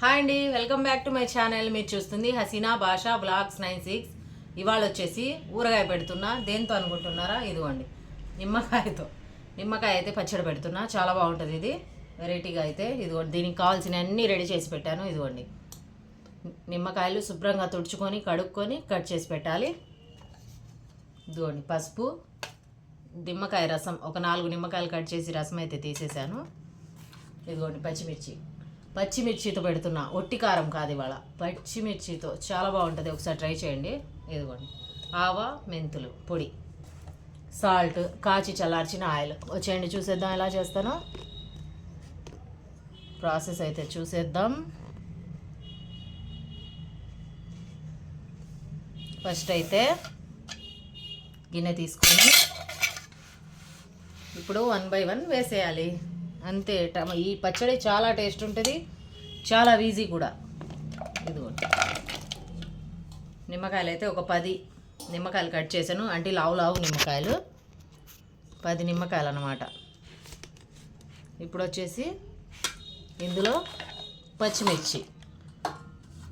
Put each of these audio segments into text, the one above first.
Hi అండి welcome back to my channel. మీరు చూస్తుంది హసీనా భాషా బ్లాగ్స్ నైన్ సిక్స్. ఇవాళ వచ్చేసి ఊరగాయ పెడుతున్నా. దేంతో అనుకుంటున్నారా? ఇదిగోండి. నిమ్మకాయతో. నిమ్మకాయ అయితే పచ్చడి పెడుతున్నా. చాలా బాగుంటుంది ఇది. వెరైటీగా అయితే ఇదిగోండి. దీనికి కావాల్సిన అన్నీ రెడీ చేసి పెట్టాను. ఇదిగోండి. నిమ్మకాయలు శుభ్రంగా తుడుచుకొని కడుక్కొని కట్ చేసి పెట్టాలి. ఇదిగోండి పసుపు నిమ్మకాయ రసం. ఒక నాలుగు నిమ్మకాయలు కట్ చేసి రసం అయితే తీసేసాను ఇదిగోండి పచ్చిమిర్చి. పచ్చిమిర్చితో పెడుతున్నా. ఒట్టి కారం కాదు ఇవాళ. పచ్చిమిర్చితో చాలా బాగుంటుంది. ఒకసారి ట్రై చేయండి. ఇదిగోండి. ఆవా మెంతులు పొడి. సాల్ట్ కాచి చల్లార్చిన ఆయిల్. వచ్చేయండి చూసేద్దాం ఎలా చేస్తానో. ప్రాసెస్ అయితే చూసేద్దాం. ఫస్ట్ అయితే గిన్నె తీసుకొని ఇప్పుడు వన్ బై వన్ వేసేయాలి. అంతే టమ ఈ పచ్చడి చాలా టేస్ట్ ఉంటుంది. చాలా ఈజీ కూడా. ఇదిగోండి నిమ్మకాయలు అయితే ఒక పది నిమ్మకాయలు కట్ చేశాను. అంటే లావు లావు నిమ్మకాయలు. పది నిమ్మకాయలు అన్నమాట ఇప్పుడు వచ్చేసి ఇందులో పచ్చిమిర్చి.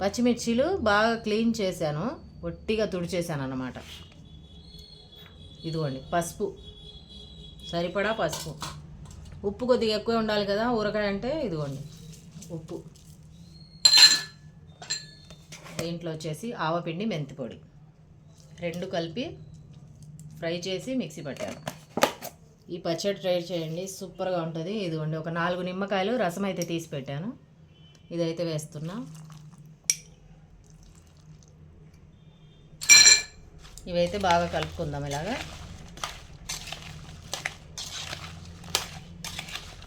పచ్చిమిర్చీలు బాగా క్లీన్ చేశాను. ఒట్టిగా తుడిచేసాను అన్నమాట ఇదిగోండి పసుపు. సరిపడా పసుపు. ఉప్పు కొద్దిగా ఎక్కువ ఉండాలి కదా ఊరగాయ అంటే ఇదిగోండి ఉప్పు. దీంట్లో వచ్చేసి ఆవపిండి మెంతి పొడి రెండు కలిపి ఫ్రై చేసి మిక్సీ పట్టాను. ఈ పచ్చడి ట్రై చేయండి సూపర్గా ఉంటుంది. ఇదిగోండి ఒక నాలుగు నిమ్మకాయలు రసం అయితే తీసి పెట్టాను. ఇదైతే వేస్తున్నా. ఇవైతే బాగా కలుపుకుందాం ఇలాగా.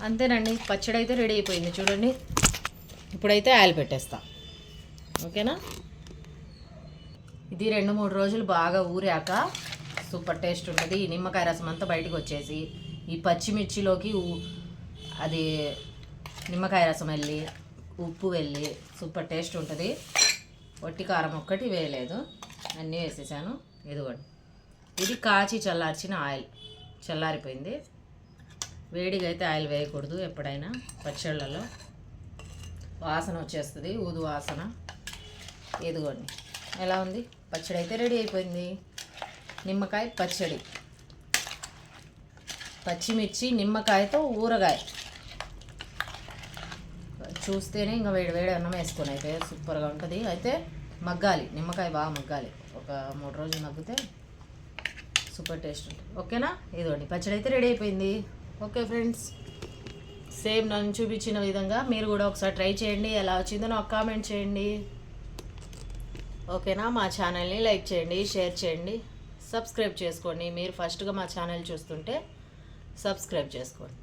అంతేనండి పచ్చడి అయితే రెడీ అయిపోయింది. చూడండి ఇప్పుడైతే ఆయిల్ పెట్టేస్తాను ఓకేనా? ఇది రెండు మూడు రోజులు బాగా ఊరాక సూపర్ టేస్ట్ ఉంటుంది. ఈ నిమ్మకాయ రసం అంతా బయటకు వచ్చేసి ఈ పచ్చిమిర్చిలోకి ఊ- అది నిమ్మకాయ రసం వెళ్ళి ఉప్పు వెళ్ళి సూపర్ టేస్ట్ ఉంటుంది. వట్టి కారం ఒక్కటి వేయలేదు. అన్నీ వేసేసాను. ఇదిగోండి. ఇది కాచి చల్లార్చిన ఆయిల్. చల్లారిపోయింది. వేడిగా అయితే ఆయిల్ వేయకూడదు ఎప్పుడైనా పచ్చళ్ళలో. వాసన వచ్చేస్తుంది. ఊదు వాసన. ఇదిగోండి. ఎలా ఉంది? పచ్చడి అయితే రెడీ అయిపోయింది. నిమ్మకాయ పచ్చడి. పచ్చిమిర్చి నిమ్మకాయతో ఊరగాయ. చూస్తేనే ఇంకా వేడి వేడి అన్నం వేసుకొని అయితే సూపర్గా ఉంటుంది. అయితే మగ్గాలి. నిమ్మకాయ బాగా మగ్గాలి. ఒక మూడు రోజులు మగ్గితే సూపర్ టేస్ట్ ఉంటుంది. ఓకేనా? ఇదిగోండి. పచ్చడి అయితే రెడీ అయిపోయింది. Okay friends. సేమ్ నన్ను చూపించిన విధంగా మీరు కూడా ఒకసారి ట్రై చేయండి. ఎలా వచ్చిందో నాకు కామెంట్ చేయండి. ఓకేనా? మా ఛానల్ని లైక్ చేయండి షేర్ చేయండి. సబ్స్క్రైబ్ చేసుకోండి. మీరు ఫస్ట్గా మా ఛానల్ చూస్తుంటే సబ్స్క్రైబ్ చేసుకోండి.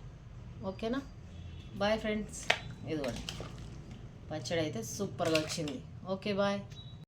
ఓకేనా? Bye friends. ఇదిగోండి. పచ్చడి అయితే సూపర్గా వచ్చింది. Okay bye.